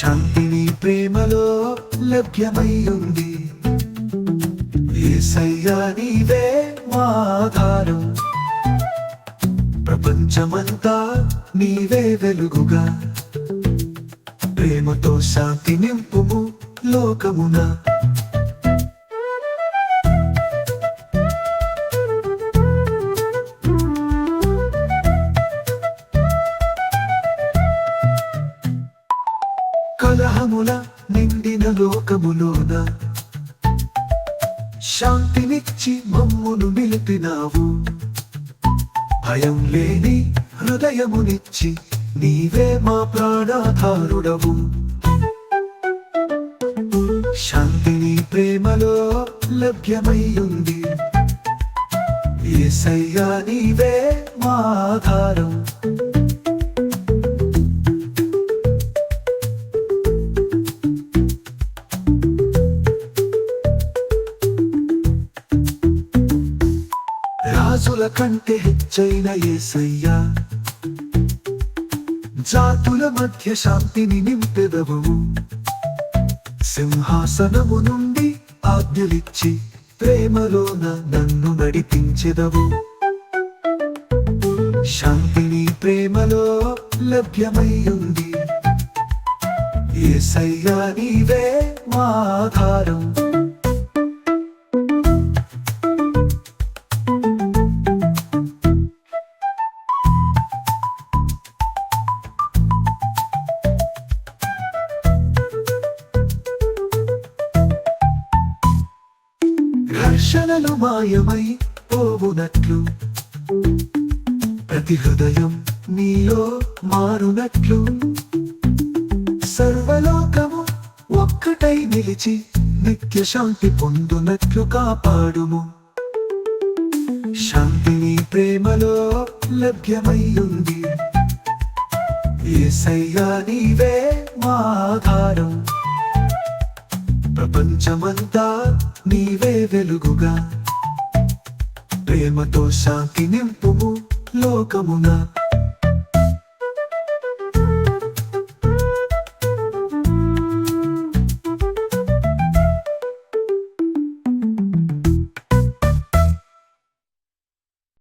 శాంతిని ప్రేమలో లభ్యమై ఉంది ఏసయ్యా నీవే మాధారం ప్రపంచమంతా నీవే వెలుగుగా. ప్రేమతో శాంతి నింపుము లోకమున. కలహముల నిండిన లోకములోన శాంతినిచ్చి మమ్మును నిలిపినావు. భయం లేని హృదయమునిచ్చి నీవే మా ప్రాణాధారుడవు. శాంతిని ప్రేమలో లభ్యమై ఉంది ఏసయ్యా నీవే మా ఆధారం. జాతుల కంటే హెచ్చైన ఏసయ్యా. జాతుల మధ్య శాంతిని నింపెదవు సింహాసనము నుండి ఆజ్ఞలిచ్చి ప్రేమలోన నన్ను నడిపించెదవు. శాంతిని ప్రేమలో లభ్యమయ్యుంది ఏసయ్యా నీవే మా ఆధారం. ఘర్షణలు మాయమై పోవునట్లు. ప్రతి హృదయం నీలో మారునట్లు. సర్వలోకము ఒక్కటై నిలిచి నిత్య శాంతి పొందునట్లు కాపాడుము. శాంతిని ప్రేమలో లభ్యమయ్యుంది ఉంది ఏసయ్యా నీవే మా ఆధారం. ప్రపంచమంతా నీవే వెలుగుగా. ప్రేమతో శాంతి నింపుము లోకమున.